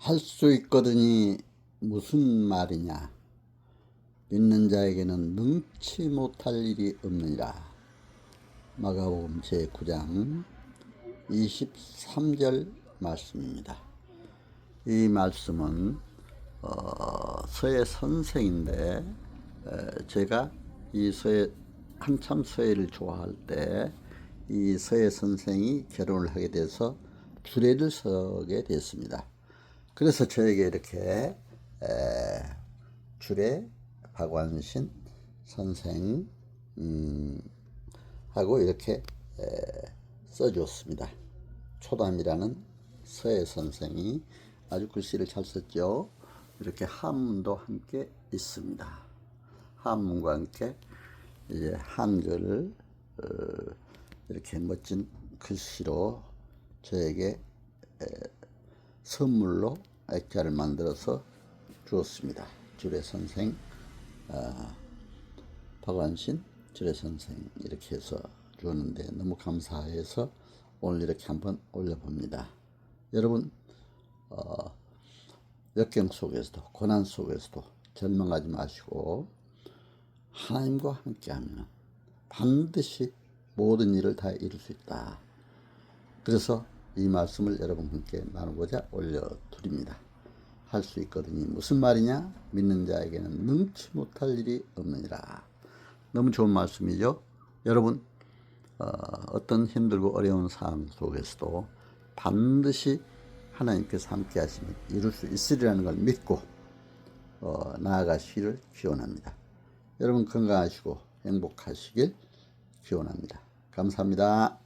할 수 있거든이 무슨 말이냐? 믿는 자에게는 능치 못할 일이 없느니라. 마가복음 제9장 23절 말씀입니다. 이 말씀은 어, 서예 선생인데 에, 제가 이 서예 한참 서예를 좋아할 때 이 서예 선생이 결혼을 하게 돼서 주례를 서게 됐습니다. 그래서 저에게 이렇게 에, 주례 박완신 선생 음, 하고 이렇게 에, 써줬습니다. 초담이라는 서예 선생이 아주 글씨를 잘 썼죠. 이렇게 한문도 함께 있습니다. 한문과 함께 이제 한글을 어, 이렇게 멋진 글씨로 저에게 에, 선물로 액자를 만들어서 주었습니다. 주례 선생, 어, 박완신 주례 선생 이렇게 해서 주었는데 너무 감사해서 오늘 이렇게 한번 올려봅니다. 여러분 어, 역경 속에서도 고난 속에서도 절망하지 마시고 하나님과 함께하면 반드시 모든 일을 다 이룰 수 있다. 그래서 이 말씀을 여러분께 나누고자 올려드립니다. 할 수 있거든요. 무슨 말이냐? 믿는 자에게는 능치 못할 일이 없느니라. 너무 좋은 말씀이죠. 여러분 어, 떤 힘들고 어려운 상황 속에서도 반드시 하나님께서 함께 하시면 이룰 수 있으리라는 걸 믿고 어, 나아가시기를 기원합니다. 여러분 건강하시고 행복하시길 기원합니다. 감사합니다.